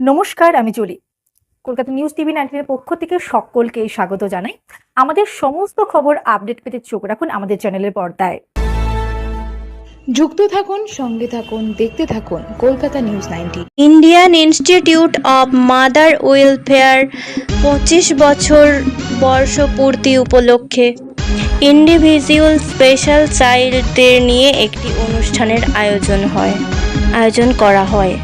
নমস্কার আমি Jolly. Kolkata news TV নাইনটিনের পক্ষ থেকে সকলকে স্বাগত জানাই। আমাদের সমস্ত খবর আপডেট পেতে চোখ রাখুন আমাদের চ্যানেলের পর্দায়। যুক্ত থাকুন সঙ্গে থাকুন দেখতে থাকুন Kolkata news ninety. Indian institute of mother welfare পঁচিশ বছর বর্ষপূর্তি উপলক্ষে ইন্ডিভিজুয়াল স্পেশাল চাইল্ডদের নিয়ে একটি অনুষ্ঠানের আয়োজন হয় আয়োজন করা হয়।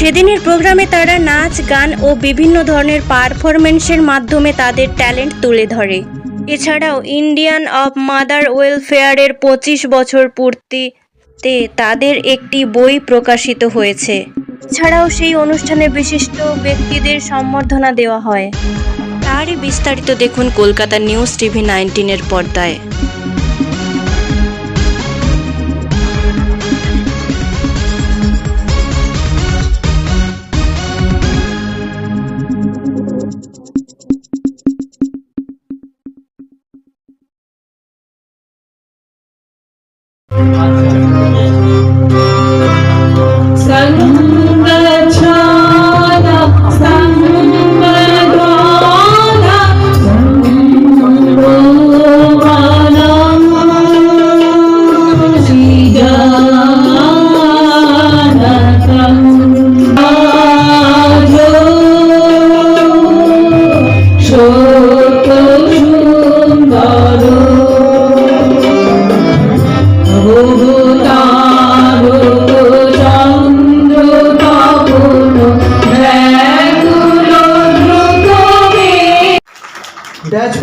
সেদিনের প্রোগ্রামে তারা নাচ, গান ও বিভিন্ন ধরনের পারফরমেন্সের মাধ্যমে তাদের ট্যালেন্ট তুলে ধরে। এছাড়াও ইন্ডিয়ান অব মাদার ওয়েলফেয়ারের পঁচিশ বছর পূর্তিতে তাদের একটি বই প্রকাশিত হয়েছে। এছাড়াও সেই অনুষ্ঠানে বিশিষ্ট ব্যক্তিদের সম্বর্ধনা দেওয়া হয়। তারই বিস্তারিত দেখুন কলকাতা নিউজ টিভি নাইনটিনের পর্দায়। Thank.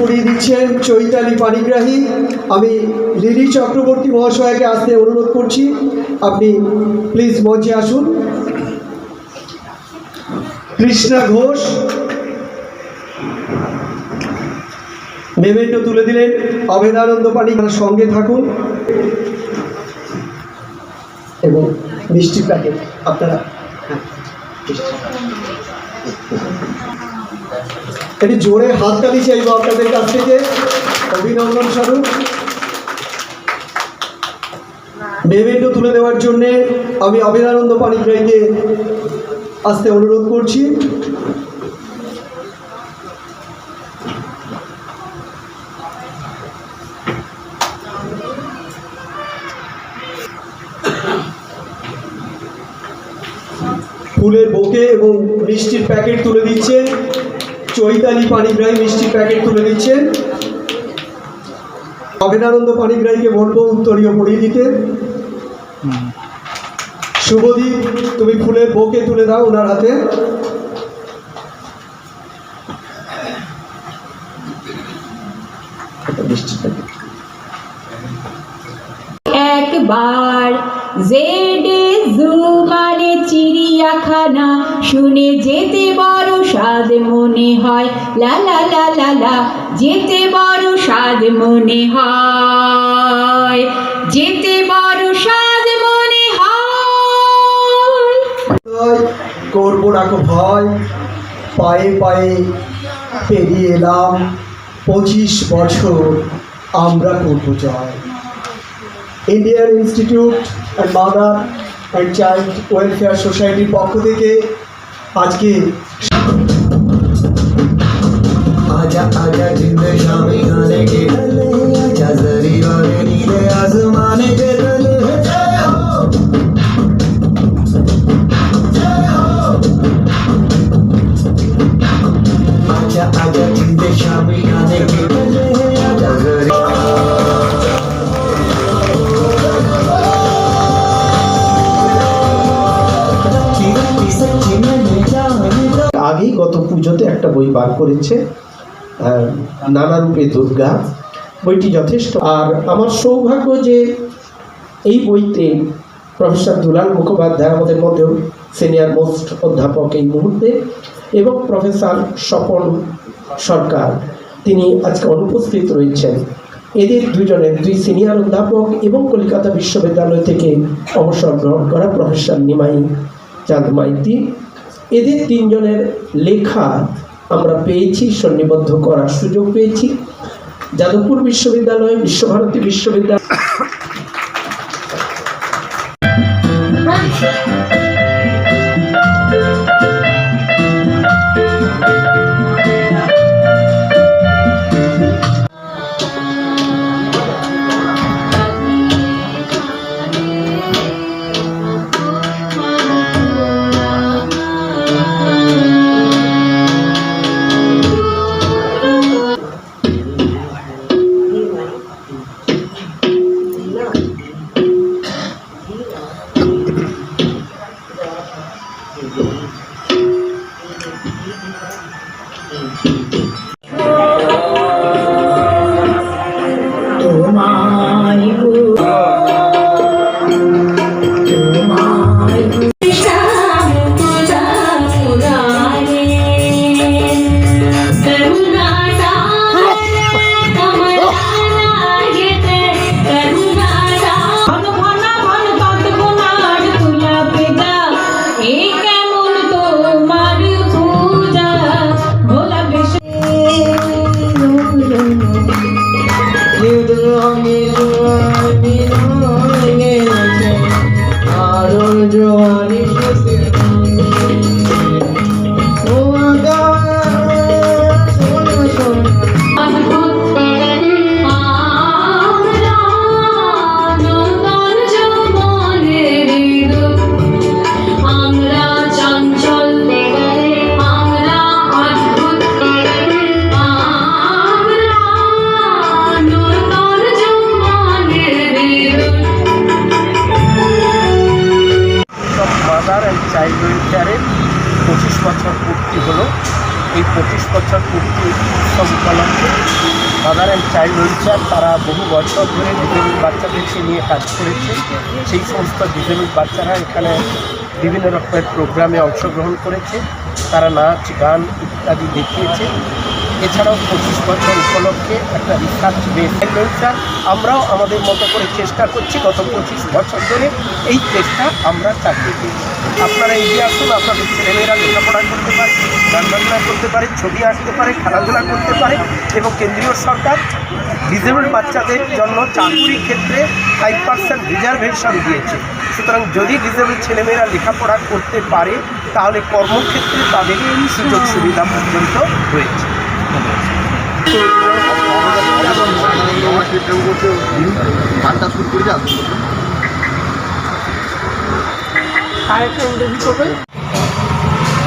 পড়িয়ে দিচ্ছেন চৈতালি পানিগ্রাহী। আমি লিলি চক্রবর্তী মহাশয়কে আসতে অনুরোধ করছি, আপনি প্লিজ মঞ্চে আসুন। কৃষ্ণা ঘোষ মেমেন্টো তুলে দিলেন। অভেদানন্দ পানি সঙ্গে থাকুন। এবং মিষ্টি প্যাকেট, আপনারা হ্যাঁ। একটি জোরে হাত হাততালি চাইব আপনাদের কাছ থেকে। অভিনন্দন স্বরূপ। মেমেন্টো তুলে দেওয়ার জন্যে আমি অভিনানন্দ পানিগ্রাহীকে আসতে অনুরোধ করছি। ফুলের বোকে এবং মিষ্টির প্যাকেট তুলে দিচ্ছেন চৈতালি পানিগ্রাহী মিষ্টির প্যাকেট তুলে দিচ্ছেন। অভিনানন্দ পানিগ্রাহীকে বলব উত্তরীয় পড়িয়ে দিতে। শুভদীপ, তুমি ফুলের বোকে তুলে দাও ওনার হাতে। একবার জেডে জু মানে চিড়িয়াখানা, শুনে যেতে বড় স্বাদ মনে হয়। লা লা লা লা লা, যেতে বড় স্বাদ মনে হয়। যেতে বড় স্বাদ মনে হয়। করব না কো ভয়। পায়ে পায়ে পেরিয়ে এলাম। পঁচিশ বছর আমরা করব জয়। Indian institute and mother and child welfare সোসাইটির পক্ষ থেকে আজকে আজা আজা জিন্দে স্বামী বই বার করেছে আহ, নানা রূপে দুর্গা। বইটি যথেষ্ট। আর আমার সৌভাগ্য যে এই বইতে প্রফেসর দুলাল মুখোপাধ্যায় আমাদের মধ্যেও সিনিয়র মোস্ট অধ্যাপক এই মুহূর্তে এবং প্রফেসর স্বপন সরকার তিনি আজকে অনুপস্থিত রয়েছেন। এদের দুজনের দুই সিনিয়র অধ্যাপক এবং কলকাতা বিশ্ববিদ্যালয় থেকে অবসর গ্রহণ করা প্রফেসর নিমাই চাঁদ মাইতি এদের তিনজনের লেখা আমরা পেয়েছি সন্নিবদ্ধ করার সুযোগ পেয়েছি। যাদবপুর বিশ্ববিদ্যালয় বিশ্বভারতী বিশ্ববিদ্যালয় বছর পূর্তি উৎসব উপলক্ষে মাদার চাইল্ড ওয়েলফেয়ার তারা বহু বছর ধরে ডিজেবল বাচ্চাদেরকে নিয়ে কাজ করেছে। সেই সমস্ত ডিজেবল বাচ্চারা এখানে বিভিন্ন রকমের প্রোগ্রামে অংশগ্রহণ করেছে। তারা নাচ, গান ইত্যাদি দেখিয়েছে। এছাড়াও পঁচিশ বছর উপলক্ষে একটা রিসার্চ বেস ওয়েলফেয়ার আমরাও আমাদের মতো করে চেষ্টা করছি গত পঁচিশ বছর ধরে। এই চেষ্টা আমরা চালিয়ে দিয়েছি। আপনারা এগিয়ে আসুন, আপনাদের ছেলেমেয়েরা লেখাপড়া করতে পারে গান বাজনা করতে পারে, ছবি আঁকতে পারে, খেলাধুলা করতে পারে এবং কেন্দ্রীয় সরকার ডিজেবল বাচ্চাদের জন্য চাকুরির ক্ষেত্রে ফাইভ পার্সেন্ট রিজার্ভেশন দিয়েছে। সুতরাং যদি ডিজেবল ছেলেমেয়েরা লেখাপড়া করতে পারে, তাহলে কর্মক্ষেত্রে তাদের সুযোগ সুবিধা পর্যন্ত রয়েছে। গানটা শুরু করে যান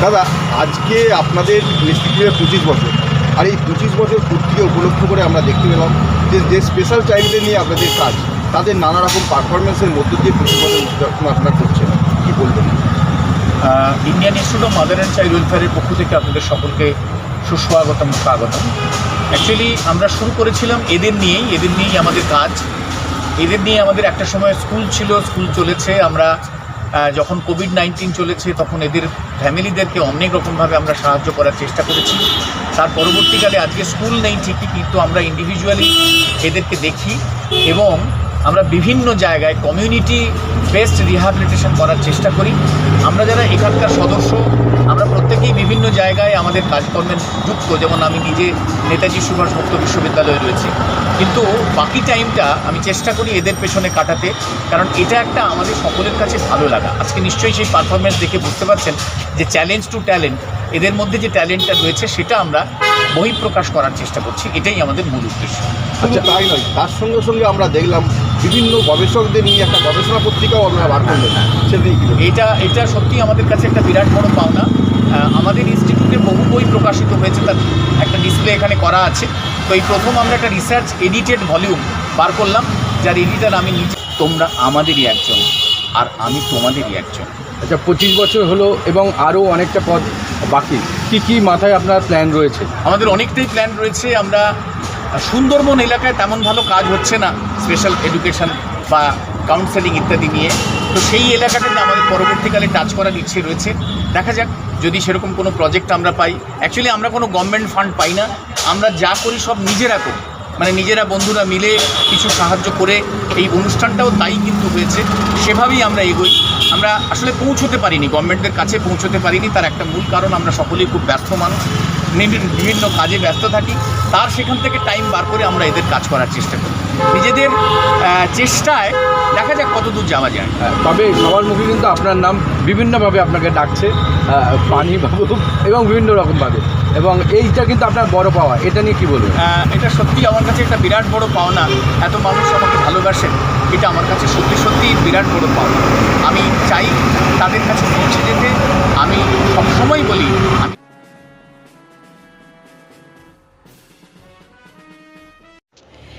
দাদা, আজকে আপনাদের ইনস্টিটিউটের পঁচিশ বছর। আর এই পঁচিশ বছর পূর্তিকে উপলক্ষ করে আমরা দেখতে পেলাম যে যে স্পেশাল চাইল্ডদের নিয়ে আপনাদের কাজ, তাদের নানা রকম পারফরমেন্সের মধ্য দিয়ে পঁচিশ বছর উদযাপন আপনারা করছেন। কী বলবেন? Indian institute of mother and child ওয়েলফেয়ারের পক্ষ থেকে আপনাদের সকলকে সুস্বাগতম, স্বাগতম। অ্যাকচুয়ালি আমরা শুরু করেছিলাম এদের নিয়েই এদের নিয়েই আমাদের কাজ। এদের নিয়ে আমাদের একটা সময় স্কুল ছিল স্কুল চলেছে। আমরা যখন কোভিড নাইন্টিন চলেছে, তখন এদের ফ্যামিলিদেরকে অনেক রকমভাবে আমরা সাহায্য করার চেষ্টা করেছি। তার পরবর্তীকালে আজকে স্কুল নেই ঠিকই, কিন্তু আমরা ইন্ডিভিজুয়ালি এদেরকে দেখি এবং আমরা বিভিন্ন জায়গায় কমিউনিটি বেসড রিহ্যাবিলিটেশন করার চেষ্টা করি। আমরা যারা এখানকার সদস্য, আমরা প্রত্যেকেই বিভিন্ন জায়গায় আমাদের কাজকর্মে যুক্ত। যেমন আমি নিজে নেতাজি সুভাষ মুক্ত বিশ্ববিদ্যালয়ে রয়েছি। কিন্তু বাকি টাইমটা আমি চেষ্টা করি এদের পেছনে কাটাতে কারণ এটা একটা আমাদের সকলের কাছে ভালো লাগা। আজকে নিশ্চয়ই সেই পারফরমেন্স দেখে বুঝতে পারছেন যে চ্যালেঞ্জ টু ট্যালেন্ট এদের মধ্যে যে ট্যালেন্টটা রয়েছে সেটা আমরা বহিঃপ্রকাশ করার চেষ্টা করছি এটাই আমাদের মূল উদ্দেশ্য। আচ্ছা। তাই নয় তার সঙ্গে সঙ্গে আমরা দেখলাম বিভিন্ন গবেষকদের নিয়ে একটা গবেষণা পত্রিকাও আপনারা বার করলেন সেটা নিয়ে কী এটা এটা সত্যি আমাদের কাছে একটা বিরাট বড় পাওনা। আমাদের ইনস্টিটিউটে বহু বই প্রকাশিত হয়েছে তার একটা ডিসপ্লে এখানে করা আছে। তো এই প্রথম আমরা একটা রিসার্চ এডিটেড ভলিউম বার করলাম যার এডিটার আমি নিজে। তোমরা আমাদেরই একজন আর আমি তোমাদেরই একজন। আচ্ছা পঁচিশ বছর হলো এবং আরও অনেকটা পথ বাকি। কি কি মাথায় আপনার প্ল্যান রয়েছে? আমাদের অনেকটাই প্ল্যান রয়েছে। আমরা সুন্দরবন এলাকায় তেমন ভালো কাজ হচ্ছে না স্পেশাল এডুকেশন বা কাউন্সেলিং ইত্যাদি নিয়ে। তো সেই এলাকাটাতে আমাদের পরবর্তীকালে টাচ করার ইচ্ছে রয়েছে। দেখা যাক, যদি সেরকম কোনো প্রজেক্ট আমরা পাই। অ্যাকচুয়ালি আমরা কোনো গভর্নমেন্ট ফান্ড পাই না। আমরা যা করি সব নিজেরা করি। মানে নিজেরা বন্ধুরা মিলে কিছু সাহায্য করে এই অনুষ্ঠানটাও তাই কিন্তু হয়েছে। সেভাবেই আমরা এগোই। আমরা আসলে পৌঁছতে পারিনি গভর্নমেন্টের কাছে পৌঁছতে পারিনি। তার একটা মূল কারণ, আমরা সকলেই খুব ব্যস্ত মানুষ। বিভিন্ন কাজে ব্যস্ত থাকি। তার সেখান থেকে টাইম বার করে আমরা এদের কাজ করার চেষ্টা করি। নিজেদের চেষ্টায় দেখা যাক কত দূর যাওয়া যায়। তবে সবার মুখে কিন্তু আপনার নাম বিভিন্নভাবে আপনাকে ডাকছে পানি বাবু এবং বিভিন্ন রকমভাবে এবং এইটা কিন্তু আপনার বড় পাওয়া এটা নিয়ে কি বলবেন? এটা সত্যি আমার কাছে একটা বিরাট বড় পাওনা। এত মানুষ আমাকে ভালোবাসেন এটা আমার কাছে সত্যি সত্যি বিরাট বড় পাওনা। আমি চাই তাদের কাছে পৌঁছে যেতে আমি